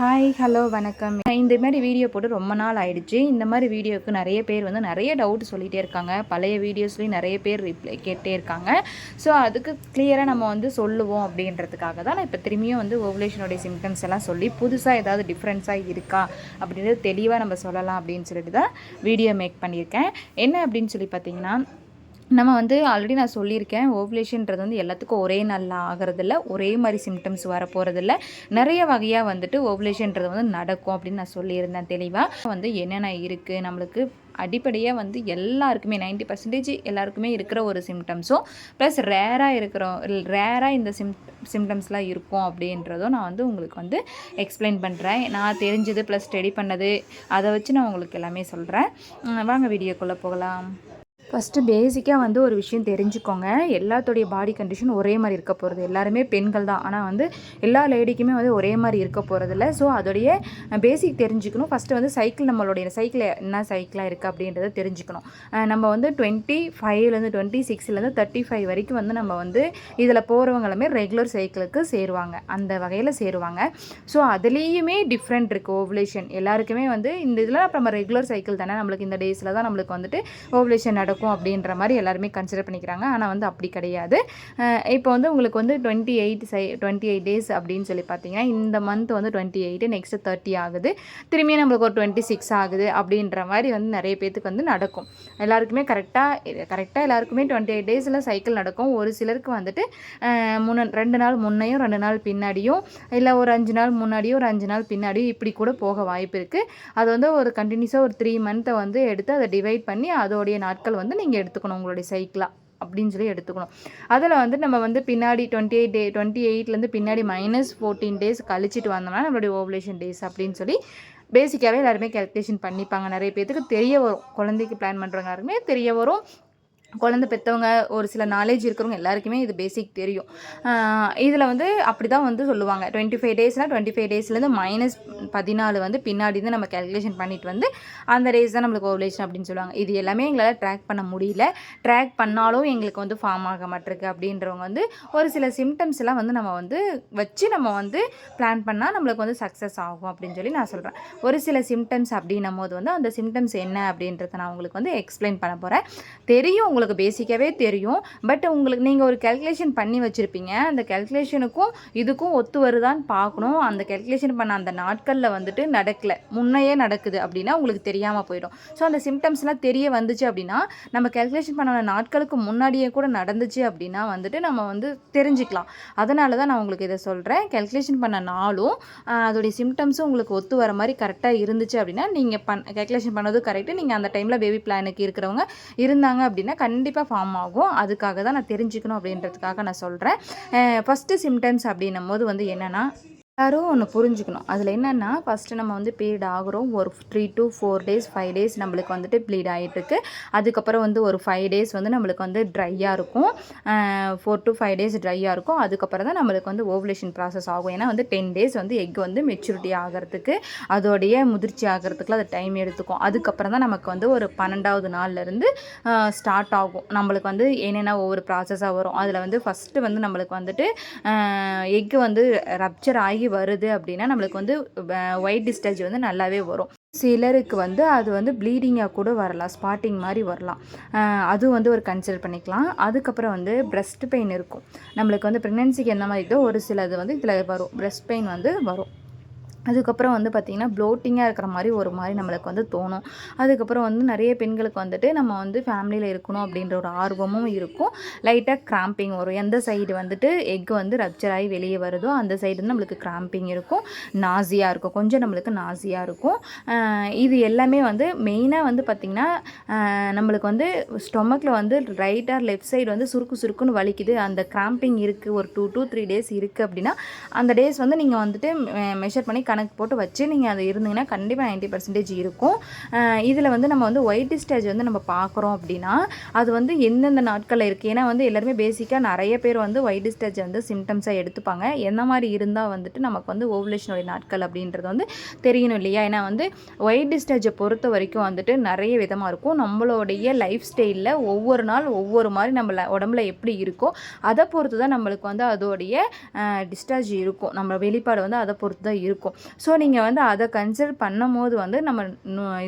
Hi hello வணக்கம். இந்த மாதிரி வீடியோ போட்டு ரொம்ப நாள் ஆயிடுச்சு. இந்த மாதிரி வீடியோவுக்கு நிறைய பேர் வந்து நிறைய டவுட் சொல்லிகிட்டே இருக்காங்க. பழைய வீடியோஸ்லேயும் நிறைய பேர் ரிப்ளை கேட்டே இருக்காங்க. ஸோ அதுக்கு கிளியராக நம்ம வந்து சொல்லுவோம் அப்படின்றதுக்காக தான் நான் இப்போ திரும்பியும் வந்து ஓவலேஷனுடைய சிம்டம்ஸ் எல்லாம் சொல்லி புதுசாக ஏதாவது டிஃப்ரென்ஸாக இருக்கா அப்படின்றது தெளிவாக நம்ம சொல்லலாம் அப்படின்னு சொல்லிட்டு தான் வீடியோ மேக் பண்ணியிருக்கேன். என்ன அப்படின்னு சொல்லி பார்த்தீங்கன்னா நம்ம வந்து ஆல்ரெடி நான் சொல்லியிருக்கேன் ஓவலேஷன்ன்றது வந்து எல்லாத்துக்கும் ஒரே நாளில் ஆகிறதில்ல ஒரே மாதிரி சிம்டம்ஸ் வர போகிறதில்ல நிறைய வகையாக வந்துட்டு ஓவலேஷன்றது வந்து நடக்கும் அப்படின்னு நான் சொல்லியிருந்தேன் தெளிவாக வந்து என்னென்ன இருக்குது நம்மளுக்கு அடிப்படையாக வந்து எல்லாருக்குமே நைன்ட்டி பர்சன்டேஜ் எல்லாருக்குமே இருக்கிற ஒரு சிம்டம்ஸும் ப்ளஸ் ரேராக இருக்கிறோம் ரேராக இந்த சிம் சிம்டம்ஸ்லாம் இருக்கும் அப்படின்றதும் நான் வந்து உங்களுக்கு வந்து எக்ஸ்பிளைன் பண்ணுறேன் நான் தெரிஞ்சது ப்ளஸ் ஸ்டடி பண்ணது அதை வச்சு நான் உங்களுக்கு எல்லாமே சொல்கிறேன் வாங்க வீடியோக்குள்ளே போகலாம். ஃபஸ்ட்டு பேசிக்காக வந்து ஒரு விஷயம் தெரிஞ்சுக்கோங்க. எல்லாத்துடைய பாடி கண்டிஷன் ஒரே மாதிரி இருக்க போகிறது எல்லாருமே பெண்கள் தான். ஆனால் வந்து எல்லா லேடிக்குமே வந்து ஒரே மாதிரி இருக்க போகிறதில்ல ஸோ அதோடைய பேசிக் தெரிஞ்சுக்கணும். ஃபஸ்ட்டு வந்து சைக்கிள் நம்மளுடைய சைக்கிள் என்ன சைக்கிளாக இருக்குது அப்படின்றத தெரிஞ்சுக்கணும். நம்ம வந்து டுவெண்ட்டி ஃபைவ்லேருந்து டுவெண்ட்டி சிக்ஸ்லேருந்து தேர்ட்டி ஃபைவ் வரைக்கும் வந்து நம்ம வந்து இதில் போகிறவங்களுமே ரெகுலர் சைக்கிளுக்கு சேருவாங்க. அந்த வகையில் சேருவாங்க. ஸோ அதுலேயுமே டிஃப்ரெண்ட் இருக்குது ஓவலேஷன் எல்லாருக்குமே வந்து இந்த இதில் நம்ம ரெகுலர் சைக்கிள் தானே. நம்மளுக்கு இந்த டேஸில் தான் நம்மளுக்கு வந்துட்டு ஓவலேஷன் நடக்கும். இருக்கும் அப்படின்ற மாதிரி எல்லாருமே கன்சிடர் பண்ணிக்கிறாங்க. ஆனால் வந்து அப்படி கிடையாது. இப்போ வந்து உங்களுக்கு வந்து டுவெண்ட்டி எயிட் சை டுவெண்ட்டி எயிட் டேஸ் அப்படின்னு சொல்லி பார்த்தீங்கன்னா இந்த மந்த் வந்து டுவெண்ட்டி எயிட்டு நெக்ஸ்ட்டு தேர்ட்டி ஆகுது. திரும்பியும் நம்மளுக்கு ஒரு டுவெண்ட்டி சிக்ஸ் ஆகுது அப்படின்ற மாதிரி வந்து நிறைய பேத்துக்கு வந்து நடக்கும். எல்லாருக்குமே கரெக்டாக கரெக்டாக எல்லாருக்குமே டுவெண்ட்டி எயிட் டேஸில் சைக்கிள் நடக்கும். ஒரு சிலருக்கு வந்துட்டு முன்ன ரெண்டு நாள் முன்னையும் ரெண்டு நாள் பின்னாடியும் இல்லை ஒரு அஞ்சு நாள் முன்னாடியும் ஒரு அஞ்சு நாள் பின்னாடியும் இப்படி கூட போக வாய்ப்பு இருக்குது அது வந்து ஒரு கண்டினியூஸாக ஒரு த்ரீ மந்த்தை வந்து எடுத்து அதை டிவைட் பண்ணி அதோடைய நாட்கள் வந்து நீங்கள் எடுத்துக்கணும் உங்களுடைய சைக்கிளாக அப்படின்னு சொல்லி எடுத்துக்கணும். அதில் வந்து நம்ம வந்து பின்னாடி டுவெண்ட்டி எயிட் டே டுவெண்ட்டி எயிட்லேருந்து பின்னாடி மைனஸ் ஃபோர்டீன் டேஸ் கழிச்சிட்டு வந்தோம்னா நம்மளுடைய ஓவலேஷன் டேஸ் அப்படின்னு சொல்லி பேசிக்காகவே எல்லாருமே கேல்குலேஷன் பண்ணிப்பாங்க. நிறைய பேர்த்துக்கு தெரிய வரும். குழந்தைக்கு பிளான் பண்ணுறவங்க யாருக்குமே தெரிய வரும். குழந்தை பெற்றவங்க ஒரு சில நாலேஜ் இருக்கிறவங்க எல்லாருக்குமே இது பேசிக் தெரியும். இதில் வந்து அப்படி தான் வந்து சொல்லுவாங்க. டுவெண்ட்டி ஃபைவ் டேஸ்னால் டுவெண்ட்டி ஃபைவ் டேஸ்லேருந்து மைனஸ் பதினாலு வந்து பின்னாடி தான் நம்ம கேல்குலேஷன் பண்ணிட்டு வந்து அந்த டேஸ் தான் நம்மளுக்கு ஓவலேஷன் அப்படின்னு சொல்லுவாங்க. இது எல்லாமே எங்களால் ட்ராக் பண்ண முடியல. ட்ராக் பண்ணாலும் எங்களுக்கு வந்து ஃபார்ம் ஆக மாட்டிருக்கு அப்படின்றவங்க வந்து ஒரு சில சிம்டம்ஸ் எல்லாம் வந்து நம்ம வந்து வச்சு நம்ம வந்து பிளான் பண்ணால் நம்மளுக்கு வந்து சக்ஸஸ் ஆகும் அப்படின்னு சொல்லி நான் சொல்கிறேன் ஒரு சில சிம்டம்ஸ் அப்படின்னும் போது வந்து அந்த சிம்டம்ஸ் என்ன அப்படின்றத நான் உங்களுக்கு வந்து எக்ஸ்பிளைன் பண்ண போகிறேன் தெரியும் உங்களுக்கு உங்களுக்கு பேசிக்காகவே தெரியும். பட் உங்களுக்கு நீங்கள் ஒரு கேல்குலேஷன் பண்ணி வச்சுருப்பீங்க. அந்த கேல்குலேஷனுக்கும் இதுக்கும் ஒத்து வருதான்னு பார்க்கணும். அந்த கேல்குலேஷன் பண்ண அந்த நாட்களில் வந்துட்டு நடக்கல. முன்னையே நடக்குது அப்படின்னா உங்களுக்கு தெரியாமல் போயிடும். ஸோ அந்த சிம்டம்ஸ்லாம் தெரிய வந்துச்சு அப்படின்னா நம்ம கேல்குலேஷன் பண்ண நாட்களுக்கு முன்னாடியே கூட நடந்துச்சு அப்படின்னா வந்துட்டு நம்ம வந்து தெரிஞ்சுக்கலாம். அதனால தான் நான் உங்களுக்கு இதை சொல்கிறேன் கேல்குலேஷன் பண்ண நாளும் அதோடைய சிம்டம்ஸும் உங்களுக்கு ஒத்து வர மாதிரி கரெக்டாக இருந்துச்சு அப்படின்னா நீங்கள் பண் கேல்குலேஷன் பண்ணதும் கரெக்டு நீங்கள் அந்த டைமில் பேபி பிளானுக்கு இருக்கிறவங்க இருந்தாங்க அப்படின்னா கண்டிப்பாக ஃபார்ம் ஆகும். அதுக்காக தான் நான் தெரிஞ்சுக்கணும் அப்படின்றதுக்காக நான் சொல்கிறேன் ஃபஸ்ட்டு சிம்டம்ஸ் அப்படின்னும் போது வந்து என்னென்னா யாரும் ஒன்று புரிஞ்சுக்கணும். அதில் என்னென்னா ஃபஸ்ட்டு நம்ம வந்து பீரியட் ஆகிறோம். ஒரு three to four days five days நம்மளுக்கு வந்துட்டு ப்ளீட் ஆகிட்டுருக்கு அதுக்கப்புறம் வந்து ஒரு ஃபைவ் டேஸ் வந்து நம்மளுக்கு வந்து ட்ரையாக இருக்கும். ஃபோர் டு ஃபைவ் டேஸ் ட்ரையாக இருக்கும். அதுக்கப்புறம் தான் நம்மளுக்கு வந்து ஓவலேஷன் ப்ராசஸ் ஆகும். ஏன்னா வந்து டென் டேஸ் வந்து எக் வந்து மெச்சூரிட்டி ஆகிறதுக்கு அதோடைய முதிர்ச்சி ஆகிறதுக்குலாம் அது டைம் எடுத்துக்கும். அதுக்கப்புறம் தான் நமக்கு வந்து ஒரு பன்னெண்டாவது நாள்லேருந்து ஸ்டார்ட் ஆகும். நம்மளுக்கு வந்து என்னென்ன ஒவ்வொரு ப்ராசஸாக வரும். அதில் வந்து ஃபஸ்ட்டு வந்து நம்மளுக்கு வந்துட்டு எக்கு வந்து ரப்ச்சர் ஆகி வருது அப்படின்னா நம்மளுக்கு வந்து ஒயிட் டிஸ்சார்ஜ் வந்து நல்லாவே வரும். சிலருக்கு வந்து அது வந்து ப்ளீடிங்காக கூட வரலாம் ஸ்பாட்டிங் மாதிரி வரலாம். அது வந்து ஒரு கன்சிடர் பண்ணிக்கலாம். அதுக்கப்புறம் வந்து breast பெயின் இருக்கும். நம்மளுக்கு வந்து ப்ரெக்னென்சிக்கு எந்த மாதிரி இதோ ஒரு சிலது வந்து இதில் வரும். Breast பெயின் வந்து வரும். அதுக்கப்புறம் வந்து பார்த்திங்கன்னா ப்ளோட்டிங்காக இருக்கிற மாதிரி ஒரு மாதிரி நம்மளுக்கு வந்து தோணும். அதுக்கப்புறம் வந்து நிறைய பெண்களுக்கு வந்துட்டு நம்ம வந்து ஃபேமிலியில் இருக்கணும் அப்படின்ற ஒரு ஆர்வமும் இருக்கும். லைட்டாக கிராம்பிங் வரும். எந்த சைடு வந்துட்டு எக் வந்து ரப்ச்சர் ஆகி வெளியே வருதோ அந்த சைடு வந்து நம்மளுக்கு கிராம்பிங் இருக்கும். நாசியாக இருக்கும். கொஞ்சம் நம்மளுக்கு நாசியாக இருக்கும். இது எல்லாமே வந்து மெயினாக வந்து பார்த்திங்கன்னா நம்மளுக்கு வந்து ஸ்டொமக்கில் வந்து ரைட் ஆர் லெஃப்ட் சைடு வந்து சுருக்கு சுருக்குன்னு வலிக்குது. அந்த கிராம்பிங் இருக்குது ஒரு டூ டூ த்ரீ டேஸ் இருக்குது அப்படின்னா அந்த டேஸ் வந்து நீங்கள் வந்துட்டு மெஷர் பண்ணி கணக்கு போட்டு வச்சு நீங்கள் அது இருந்தீங்கன்னா கண்டிப்பாக நைன்ட்டி பர்சன்டேஜ் இருக்கும். இதில் வந்து நம்ம வந்து ஒயிட் டிஸ்டேஜ் வந்து நம்ம பார்க்குறோம் அப்படின்னா அது வந்து எந்தெந்த நாட்களில் இருக்குது ஏன்னா வந்து எல்லாருமே பேசிக்காக நிறைய பேர் வந்து ஒயிட் டிஸ்டேஜ் வந்து சிம்டம்ஸாக எடுத்துப்பாங்க. என்ன மாதிரி இருந்தால் வந்துட்டு நமக்கு வந்து ஓவலேஷனுடைய நாட்கள் அப்படின்றது வந்து தெரியணும் இல்லையா? ஏன்னா வந்து ஒயிட் ஸ்டேஜை பொறுத்த வரைக்கும் வந்துட்டு நிறைய விதமாக இருக்கும். நம்மளுடைய லைஃப் ஸ்டைலில் ஒவ்வொரு நாள் ஒவ்வொரு மாதிரி நம்ம உடம்புல எப்படி இருக்கோ அதை பொறுத்து தான் நம்மளுக்கு வந்து அதோடைய டிஸ்டார்ஜ் இருக்கும். நம்ம வெளிப்பாடு வந்து அதை பொறுத்து தான் இருக்கும். ஸோ நீங்கள் வந்து அதை கன்சிடர் பண்ணும் போது வந்து நம்ம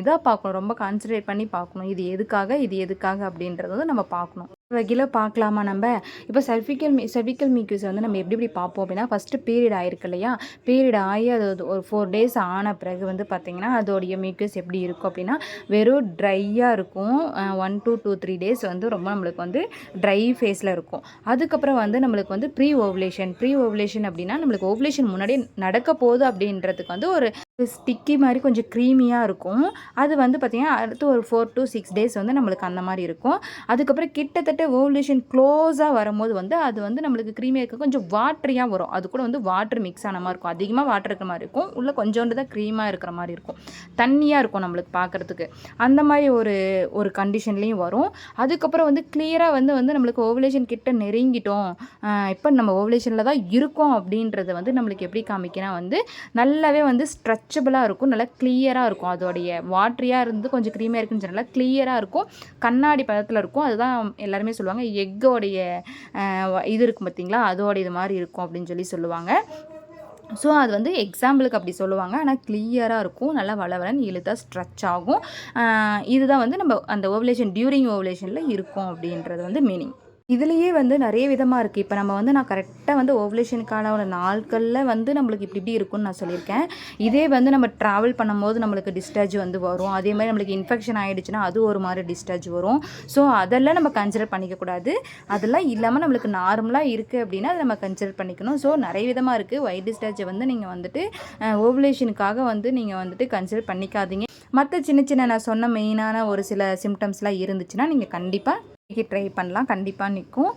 இதாக பார்க்கணும். ரொம்ப கான்சன்ட்ரேட் பண்ணி பார்க்கணும். இது எதுக்காக இது எதுக்காக அப்படின்றது வந்து நம்ம பார்க்கணும். வகையில் பார்க்கலாமா நம்ம? இப்போ சர்விக்கல் மீ சர்விக்கல் மீக்யூஸ் வந்து நம்ம எப்படி எப்படி பார்ப்போம் அப்படின்னா ஃபஸ்ட்டு பீரியட் ஆயிருக்கு இல்லையா? பீரியட் ஆகி அது ஒரு- ஃபோர் டேஸ் ஆன பிறகு வந்து பார்த்திங்கன்னா அதோடைய மீக்யூஸ் எப்படி இருக்கும் அப்படின்னா வெறும் ட்ரையாக இருக்கும். One two two three days வந்து ரொம்ப நம்மளுக்கு வந்து ட்ரை ஃபேஸில் இருக்கும். அதுக்கப்புறம் வந்து நம்மளுக்கு வந்து ப்ரீ ஓவலேஷன் ப்ரீ ஓவலேஷன் அப்படின்னா நம்மளுக்கு ஓவலேஷன் முன்னாடி நடக்க போகுது அப்படின்றதுக்கு வந்து ஒரு ஸ்டிக்கி மாதிரி கொஞ்சம் க்ரீமியாக இருக்கும். அது வந்து பார்த்திங்கன்னா அடுத்து ஒரு ஃபோர் டு சிக்ஸ் டேஸ் வந்து நம்மளுக்கு அந்த மாதிரி இருக்கும். அதுக்கப்புறம் கிட்டத்தட்ட ஓவலேஷன் க்ளோஸாக வரும்போது வந்து அது வந்து நம்மளுக்கு க்ரீமியாக இருக்க கொஞ்சம் வாட்டரியாக வரும். அது கூட வந்து வாட்டர் மிக்ஸ் ஆன மாதிரி இருக்கும். அதிகமாக வாட்டர் இருக்கிற மாதிரி இருக்கும். உள்ளே கொஞ்சோண்டு தான் க்ரீமாக இருக்கிற மாதிரி இருக்கும். தண்ணியாக இருக்கும் நம்மளுக்கு பார்க்குறதுக்கு அந்த மாதிரி ஒரு ஒரு கண்டிஷன்லேயும் வரும். அதுக்கப்புறம் வந்து கிளியராக வந்து வந்து நம்மளுக்கு ஓவலேஷன் கிட்ட நெருங்கிட்டோம். இப்போ நம்ம ஓவலேஷனில் தான் இருக்கோம் அப்படின்றத வந்து நம்மளுக்கு எப்படி காமிக்கினா வந்து நல்லாவே வந்து ஸ்ட்ரெச் டச்சபிளாக இருக்கும் நல்லா கிளியராக இருக்கும். அதோடைய வாட்ரியாக இருந்து கொஞ்சம் க்ரீமியாக இருக்குன்னு சொன்னால் கிளியராக இருக்கும். கண்ணாடி பதத்தில் இருக்கும். அதுதான் எல்லாருமே சொல்லுவாங்க எக்கோடைய இது இருக்கும் பார்த்தீங்களா அதோட இது மாதிரி இருக்கும் அப்படின்னு சொல்லி சொல்லுவாங்க. ஸோ அது வந்து எக்ஸாம்பிளுக்கு அப்படி சொல்லுவாங்க. ஆனால் கிளியராக இருக்கும். நல்லா வளவலன்னு இழுத்தா ஸ்ட்ரெச் ஆகும். இதுதான் வந்து நம்ம அந்த ஓவலேஷன் டியூரிங் ஓவலேஷனில் இருக்கும் அப்படின்றது வந்து மீனிங் இதுலேயே வந்து நிறைய விதமாக இருக்குது இப்போ நம்ம வந்து நான் கரெக்டாக வந்து ஓவலேஷனுக்கான ஒரு நாட்களில் வந்து நம்மளுக்கு இப்படி இப்படி இருக்கும்னு நான் சொல்லியிருக்கேன். இதே வந்து நம்ம ட்ராவல் பண்ணும்போது நம்மளுக்கு டிஸ்சார்ஜ் வந்து வரும். அதே மாதிரி நம்மளுக்கு இன்ஃபெக்ஷன் ஆகிடுச்சுன்னா அது ஒரு மாதிரி டிஸ்சார்ஜ் வரும். ஸோ அதெல்லாம் நம்ம கன்சிடர் பண்ணிக்கக்கூடாது அதெல்லாம் இல்லாமல் நம்மளுக்கு நார்மலாக இருக்குது அப்படின்னா அதை நம்ம கன்சிடர் பண்ணிக்கணும். ஸோ நிறைய விதமாக இருக்குது ஒயிட் டிஸ்சார்ஜை வந்து நீங்கள் வந்துட்டு ஓவலேஷனுக்காக வந்து நீங்கள் வந்துட்டு கன்சிடர் பண்ணிக்காதீங்க. மற்ற சின்ன சின்ன நான் சொன்ன மெயினான ஒரு சில சிம்டம்ஸ்லாம் இருந்துச்சுன்னா நீங்கள் கண்டிப்பாக ட்ரை பண்ணலாம். கண்டிப்பாக நிற்கும்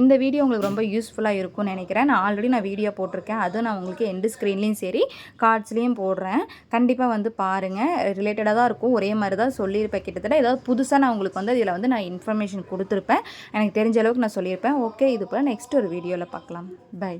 இந்த வீடியோ உங்களுக்கு ரொம்ப யூஸ்ஃபுல்லாக இருக்கும்னு நினைக்கிறேன். நான் ஆல்ரெடி நான் வீடியோ போட்டிருக்கேன். அதுவும் நான் உங்களுக்கு எண்டு ஸ்க்ரீன்லேயும் சரி கார்ட்ஸ்லேயும் போடுறேன். கண்டிப்பாக வந்து பாருங்கள் ரிலேட்டடாக தான் இருக்கும். ஒரே மாதிரி தான் சொல்லியிருப்பேன். கிட்டத்தட்ட ஏதாவது புதுசாக நான் உங்களுக்கு வந்து இதில் வந்து நான் இன்ஃபர்மேஷன் கொடுத்துருப்பேன். எனக்கு தெரிஞ்ச அளவுக்கு நான் சொல்லியிருப்பேன். ஓகே இது போல் நெக்ஸ்ட் ஒரு வீடியோவில் பார்க்கலாம். பை